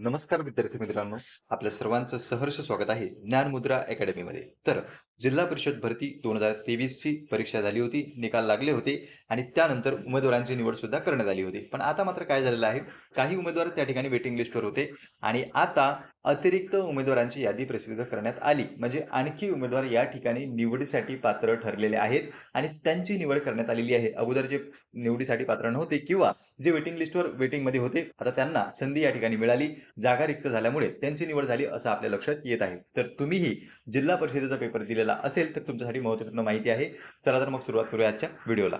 नमस्कार विद्यार्थी मित्रांनो. आपल्या सर्वांचं सहर्ष स्वागत आहे ज्ञानमुद्रा अकॅडमीमध्ये. तर जिल्हा परिषद भरती दोन हजार तेवीसची परीक्षा झाली होती निकाल लागले होते आणि त्यानंतर उमेदवारांची निवड सुद्धा करण्यात आली होती. पण आता मात्र काय झालेलं आहे? काही उमेदवार त्या ठिकाणी वेटिंग लिस्टवर होते आणि आता अतिरिक्त उमेदवारांची यादी प्रसिद्ध करण्यात आली. म्हणजे आणखी उमेदवार या ठिकाणी निवडीसाठी पात्र ठरलेले आहेत आणि त्यांची निवड करण्यात आलेली आहे. अगोदर जे निवडीसाठी पात्र नव्हते किंवा जे वेटिंग लिस्टवर वेटिंगमध्ये होते आता त्यांना संधी या ठिकाणी मिळाली. जागा रिक्त झाल्यामुळे त्यांची निवड झाली असं आपल्या लक्षात येत आहे. तर तुम्हीही जिल्हा परिषदेचा पेपर दिलेला असेल तर तुमच्यासाठी महत्त्वपूर्ण माहिती आहे. चला तर मग सुरुवात करूया आजच्या व्हिडिओला.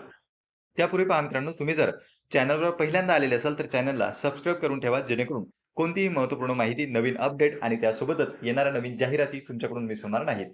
त्यापूर्वी पहा मित्रांनो तुम्ही जर चॅनलवर पहिल्यांदा आलेले असाल तर चॅनलला सबस्क्राईब करून ठेवा जेणेकरून कोणतीही महत्त्वपूर्ण माहिती नवीन अपडेट आणि त्यासोबतच येणाऱ्या नवीन जाहिराती तुमच्याकडून मिस होणार नाहीत.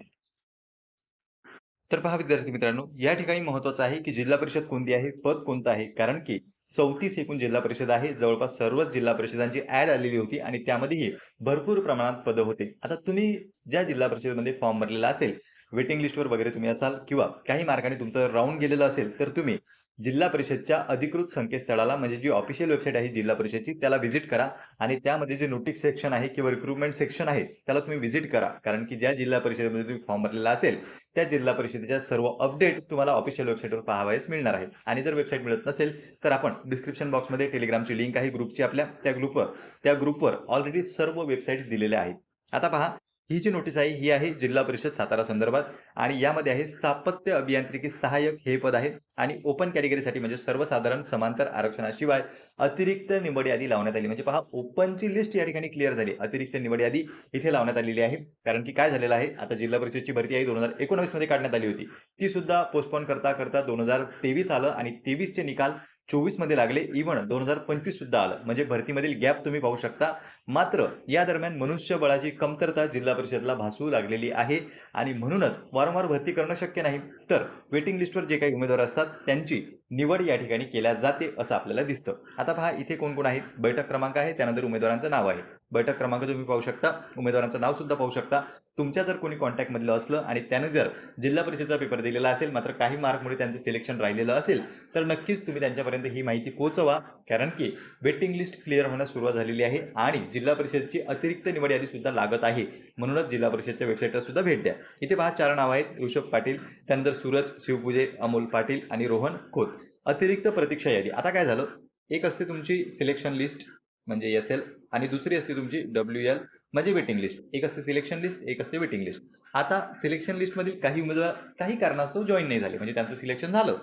तर पहा विद्यार्थी मित्रांनो या ठिकाणी महत्वाचं आहे की जिल्हा परिषद कोणती आहे? पद कोणतं आहे? कारण की चौतीस एकूण जिल्हा परिषद आहे. जवळपास सर्वच जिल्हा परिषदांची ऍड आलेली होती आणि त्यामध्येही भरपूर प्रमाणात पदं होते. आता तुम्ही ज्या जिल्हा परिषदेमध्ये फॉर्म भरलेला असेल वेटिंग लिस्टवर वगैरे तुम्ही असाल किंवा काही मार्गाने तुमचं राऊंड गेलेलं असेल तर तुम्ही जिल्हा परिषदच्या अधिकृत संकेतस्थळाला म्हणजे जी ऑफिशियल वेबसाईट आहे जिल्हा परिषदची त्याला व्हिजिट करा. आणि त्यामध्ये जे नोटिस सेक्शन आहे किंवा रिक्रुटमेंट सेक्शन आहे त्याला तुम्ही व्हिजिट करा. कारण की ज्या जिल्हा परिषदेमध्ये तुम्ही फॉर्म भरलेला असेल त्या जिल्हा परिषदेच्या सर्व अपडेट तुम्हाला ऑफिशियल वेबसाईटवर पाहावयास मिळणार आहे. आणि जर वेबसाईट मिळत नसेल तर आपण डिस्क्रिप्शन बॉक्समध्ये टेलिग्रामची लिंक आहे ग्रुपची आपल्या त्या ग्रुपवर त्या ग्रुपवर ऑलरेडी सर्व वेबसाईट दिलेल्या आहेत. आता पहा ही जी नोटीस आहे ही आहे जिल्हा परिषद सातारा संदर्भात आणि यामध्ये आहे स्थापत्य अभियांत्रिकी सहाय्यक हे पद आहे आणि ओपन कॅटेगरीसाठी म्हणजे सर्वसाधारण समांतर आरक्षणाशिवाय अतिरिक्त निवड यादी लावण्यात आली. म्हणजे पहा ओपनची लिस्ट या ठिकाणी क्लिअर झाली. अतिरिक्त निवड यादी इथे लावण्यात आलेली आहे. कारण की काय झालेलं आहे? आता जिल्हा परिषदची भरती आहे दोन हजार एकोणवीसमध्ये काढण्यात आली होती. ती सुद्धा पोस्टपोन करता करता दोन हजार तेवीस आलं आणि तेवीसचे निकाल चोवीसमध्ये लागले. इव्हन दोन हजार पंचवीस सुद्धा आलं. म्हणजे भरतीमधील गॅप तुम्ही पाहू शकता. मात्र या दरम्यान मनुष्यबळाची कमतरता जिल्हा परिषदला भासू लागलेली आहे. आणि म्हणूनच वारंवार भरती करणं शक्य नाही. तर वेटिंग लिस्टवर जे काही उमेदवार असतात त्यांची निवड या ठिकाणी केल्या जाते असं आपल्याला दिसतं. आता पहा इथे कोण कोण आहेत? बैठक क्रमांक आहे. त्यानंतर उमेदवारांचं नाव आहे. बैठक क्रमांक तुम्ही पाहू शकता. उमेदवारांचं नाव सुद्धा पाहू शकता. तुमच्या जर कोणी कॉन्टॅक्टमधलं असलं आणि त्याने जर जिल्हा परिषदेचा पेपर दिलेला असेल मात्र काही मार्कमुळे त्यांचं सिलेक्शन राहिलेलं असेल तर नक्कीच तुम्ही त्यांच्यापर्यंत ही माहिती पोहोचवा. कारण की वेटिंग लिस्ट क्लिअर होण्यास सुरुवात झालेली आहे आणि जिल्हा परिषदची अतिरिक्त निवड यादी सुद्धा लागत आहे. म्हणूनच जिल्हा परिषदच्या वेबसाईटला सुद्धा भेट द्या. इथे पहा चार नाव आहेत. ऋषभ पाटील त्यानंतर सूरज शिवपूजे अमोल पाटील आणि रोहन खोत. अतिरिक्त प्रतीक्षा यादी. आता काय झालं? एक असते तुमची सिलेक्शन लिस्ट म्हणजे एस एल आणि दुसरी असते तुमची डब्ल्यू एल म्हणजे वेटिंग लिस्ट एक असते सिलेक्शन लिस्ट एक असते वेटिंग लिस्ट आता सिलेक्शन लिस्टमधील काही उमेदवार काही कारणास्तव जॉईन नाही झाले. म्हणजे त्यांचं सिलेक्शन झालं.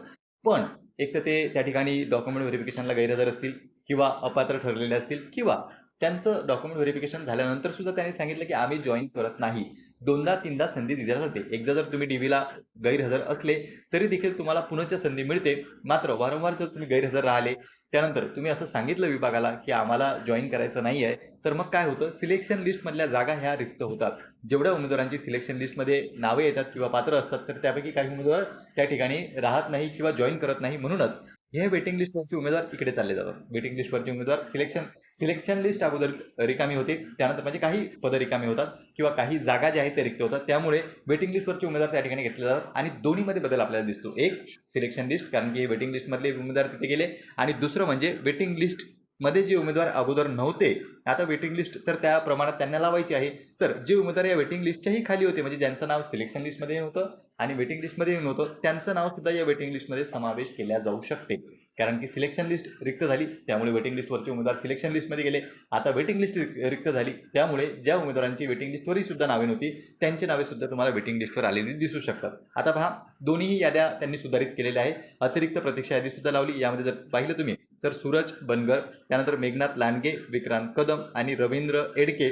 पण एक तर ते त्या ठिकाणी डॉक्युमेंट व्हेरिफिकेशनला गैरहजर असतील किंवा अपात्र ठरलेले असतील किंवा त्यांचं डॉक्युमेंट व्हेरिफिकेशन झाल्यानंतर सुद्धा त्यांनी सांगितलं की आम्ही जॉईन करत नाही. दोनदा तीनदा संधी दिल्या जाते. एकदा जर तुम्ही डीव्हीला गैरहजर असले तरी देखील तुम्हाला पुनश्च संधी मिळते. मात्र वारंवार जर तुम्ही गैरहजर राहिले त्यानंतर तुम्ही असं सांगितलं विभागाला की आम्हाला जॉईन करायचं नाही आहे तर मग काय होतं? सिलेक्शन लिस्टमधल्या जागा ह्या रिक्त होतात. जेवढ्या उमेदवारांची सिलेक्शन लिस्टमध्ये नावे येतात किंवा पात्र असतात तर त्यापैकी काही उमेदवार त्या ठिकाणी राहत नाही किंवा जॉईन करत नाही म्हणूनच. हे वेटिंग लिस्टवरचे उमेदवार इकडे चालले जातात. वेटिंग लिस्टवरचे उमेदवार सिलेक्शन सिलेक्शन लिस्ट अगोदर रिकामी होते. त्यानंतर म्हणजे काही पदं रिकामी होतात किंवा काही जागा ज्या आहेत त्या रिक्त होतात. त्यामुळे वेटिंग लिस्टवरचे उमेदवार त्या ठिकाणी घेतले जातात आणि दोन्हीमध्ये बदल आपल्याला दिसतो. एक सिलेक्शन लिस्ट कारण की हे वेटिंग लिस्टमधले उमेदवार तिथे गेले आणि दुसरं म्हणजे वेटिंग लिस्ट मध्ये जे उमेदवार अगोदर नव्हते आता वेटिंग लिस्ट तर त्या प्रमाणात त्यांना लावायची आहे. तर जे उमेदवार या वेटिंग लिस्टच्याही खाली होते म्हणजे ज्यांचं नाव सिलेक्शन लिस्टमध्ये होतं आणि वेटिंग लिस्टमध्ये नव्हतं त्यांचं नाव सुद्धा या वेटिंग लिस्टमध्ये समावेश केल्या जाऊ शकते. कारण की सिलेक्शन लिस्ट रिक्त झाली त्यामुळे वेटिंग लिस्टवरचे उमेदवार सिलेक्शन लिस्टमध्ये गेले. आता वेटिंग लिस्ट रिक्त झाली त्यामुळे ज्या उमेदवारांची वेटिंग लिस्टवरही सुद्धा नावे नव्हती त्यांची नावे सुद्धा तुम्हाला वेटिंग लिस्टवर आलेली दिसू शकतात. आता पहा दोन्हीही याद्या त्यांनी सुधारित केलेल्या आहे अतिरिक्त प्रतीक्षा यादी सुद्धा लावली यामध्ये जर पाहिलं तुम्ही तर सूरज बनगर त्यानंतर मेघनाथ लांडगे विक्रांत कदम आणि रवींद्र एडके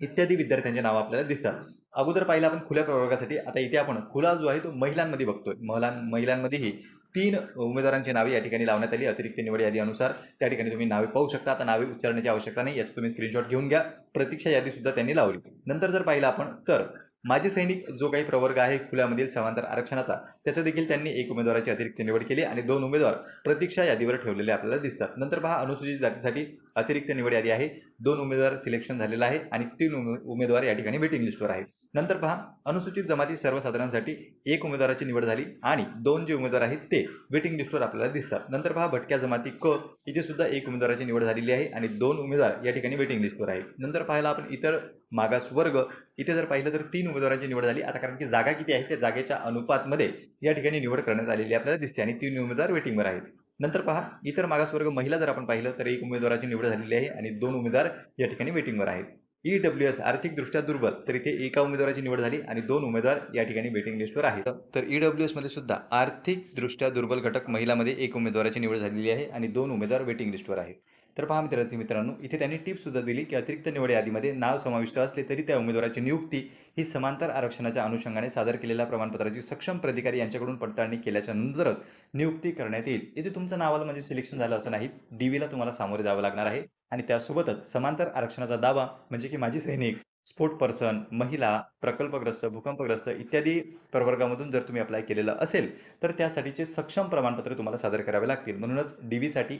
इत्यादी विद्यार्थ्यांचे नाव आपल्याला दिसतात. अगोदर पाहिलं आपण खुल्या प्रवर्गासाठी. आता इथे आपण खुला जो आहे तो महिलांमध्ये बघतोय. महिला महिलांमध्येही तीन उमेदवारांची नावे या ठिकाणी लावण्यात आली. अतिरिक्त निवड यादी अनुसार त्या ठिकाणी तुम्ही नावे पाहू शकता. आता नावे उच्चारण्याची आवश्यकता नाही. याचं तुम्ही स्क्रीनशॉट घेऊन घ्या. प्रतीक्षा यादी सुद्धा त्यांनी लावली. नंतर जर पाहिलं आपण तर माजी सैनिक जो काही प्रवर्ग आहे खुल्यामधील समांतर आरक्षणाचा त्याचं देखील त्यांनी एक उमेदवाराची अतिरिक्त निवड केली आणि दोन उमेदवार प्रतीक्षा यादीवर ठेवलेले आपल्याला दिसतात. नंतर पहा अनुसूचित जातीसाठी अतिरिक्त निवड यादी आहे. दोन उमेदवार सिलेक्शन झालेला आहे आणि तीन उमे- उमेदवार या ठिकाणी वेटिंग लिस्टवर आहेत. नंतर पहा अनुसूचित जमाती सर्वसाधारणसाठी एक उमेदवाराची निवड झाली आणि दोन जे उमेदवार आहेत ते वेटिंग लिस्टवर आपल्याला दिसतात. नंतर पहा भटक्या जमाती क इथे सुद्धा एक उमेदवाराची निवड झालेली आहे आणि दोन उमेदवार या ठिकाणी वेटिंग लिस्टवर आहेत. नंतर पाहायला आपण इतर मागास वर्ग इथे जर पाहिलं तर तीन उमेदवारांची निवड झाली. आता कारण की जागा किती आहे त्या जागेच्या अनुपातमध्ये या ठिकाणी निवड करण्यात आलेली आपल्याला दिसते आणि तीन उमेदवार वेटिंगवर आहेत. नंतर पहा इतर मागासवर्ग महिला जर आपण पाहिलं तर एक उमेदवाराची निवड झालेली आहे आणि दोन उमेदवार या ठिकाणी वेटिंगवर आहेत. ई डब्ल्यू एस आर्थिकदृष्ट्या दुर्बल तर इथे एका उमेदवाराची निवड झाली आणि दोन उमेदवार या ठिकाणी वेटिंग लिस्टवर आहेत. तर ई डब्ल्यू एसमध्ये सुद्धा आर्थिकदृष्ट्या दुर्बल घटक महिलामध्ये एक उमेदवाराची निवड झालेली आहे आणि दोन उमेदवार वेटिंग लिस्टवर आहेत. तर पहा मित्रांनो मित्रांनो इथे त्यांनी टिपसुद्धा दिली की अतिरिक्त निवड यादीमध्ये नाव समाविष्ट असले तरी त्या उमेदवाराची नियुक्ती ही समांतर आरक्षणाच्या अनुषंगाने सादर केलेल्या प्रमाणपत्राची सक्षम प्राधिकारी यांच्याकडून पडताळणी केल्याच्या नंतरच नियुक्ती करण्यात येईल. इथे तुमचं नावाला म्हणजे सिलेक्शन झालं असं नाही डी व्हीला तुम्हाला सामोरे जावं लागणार आहे. आणि त्यासोबतच समांतर आरक्षणाचा दावा म्हणजे की माझी सैनिक स्पोर्ट पर्सन महिला प्रकल्पग्रस्त भूकंपग्रस्त इत्यादी प्रवर्गामधून जर तुम्ही अप्लाय केलेलं असेल तर त्यासाठीचे सक्षम प्रमाणपत्र तुम्हाला सादर करावे लागतील. म्हणूनच डी व्हीसाठी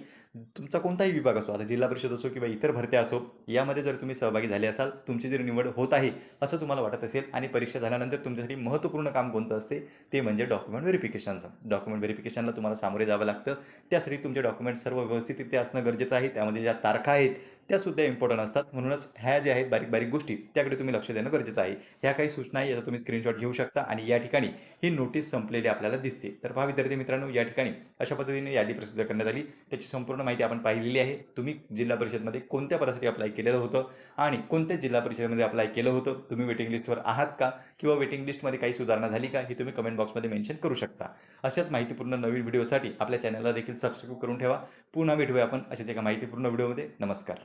तुमचा कोणताही विभाग असो आता जिल्हा परिषद असो किंवा इतर भरत्या असो यामध्ये जर तुम्ही सहभागी झाले असाल तुमची जर निवड होत आहे असं तुम्हाला वाटत असेल आणि परीक्षा झाल्यानंतर तुमच्यासाठी महत्त्वपूर्ण काम कोणतं असते ते म्हणजे डॉक्युमेंट व्हेरिफिकेशनचं डॉक्युमेंट व्हेरिफिकेशनला तुम्हाला सामोरे जावं लागतं. त्यासाठी तुमचे डॉक्युमेंट सर्व व्यवस्थितरित्या असणं गरजेचं आहे. त्यामध्ये ज्या तारखा आहेत त्या सुद्धा इम्पॉर्टंट असतात. म्हणूनच ह्या ज्या आहेत बारीक बारीक गोष्टी त्याकडे तुम्ही लक्ष देणं गरजेचं आहे. ह्या काही सूचना आहे याचा तुम्ही स्क्रीनशॉट घेऊ शकता आणि या ठिकाणी ही नोटीस संपलेली आपल्याला दिसते. तर पहा विद्यार्थी मित्रांनो या ठिकाणी अशा पद्धतीने यादी प्रसिद्ध करण्यात आली. त्याची संपूर्ण माहिती आपण पाहिलेली आहे. तुम्ही जिल्हा परिषदमध्ये कोणत्या पदासाठी अप्लाय केलेलं होतं आणि कोणत्या जिल्हा परिषदेमध्ये अप्लाय केलं होतं तुम्ही वेटिंग लिस्टवर आहात का किंवा वेटिंग लिस्टमध्ये काही सुधारणा झाली का ही तुम्ही कमेंट बॉक्समध्ये मेन्शन करू शकता. अशाच माहितीपूर्ण नवीन व्हिडिओसाठी आपल्या चॅनलला देखील सबस्क्राईब करून ठेवा. पुन्हा भेटूया आपण अशाच एका माहितीपूर्ण व्हिडिओमध्ये नमस्कार.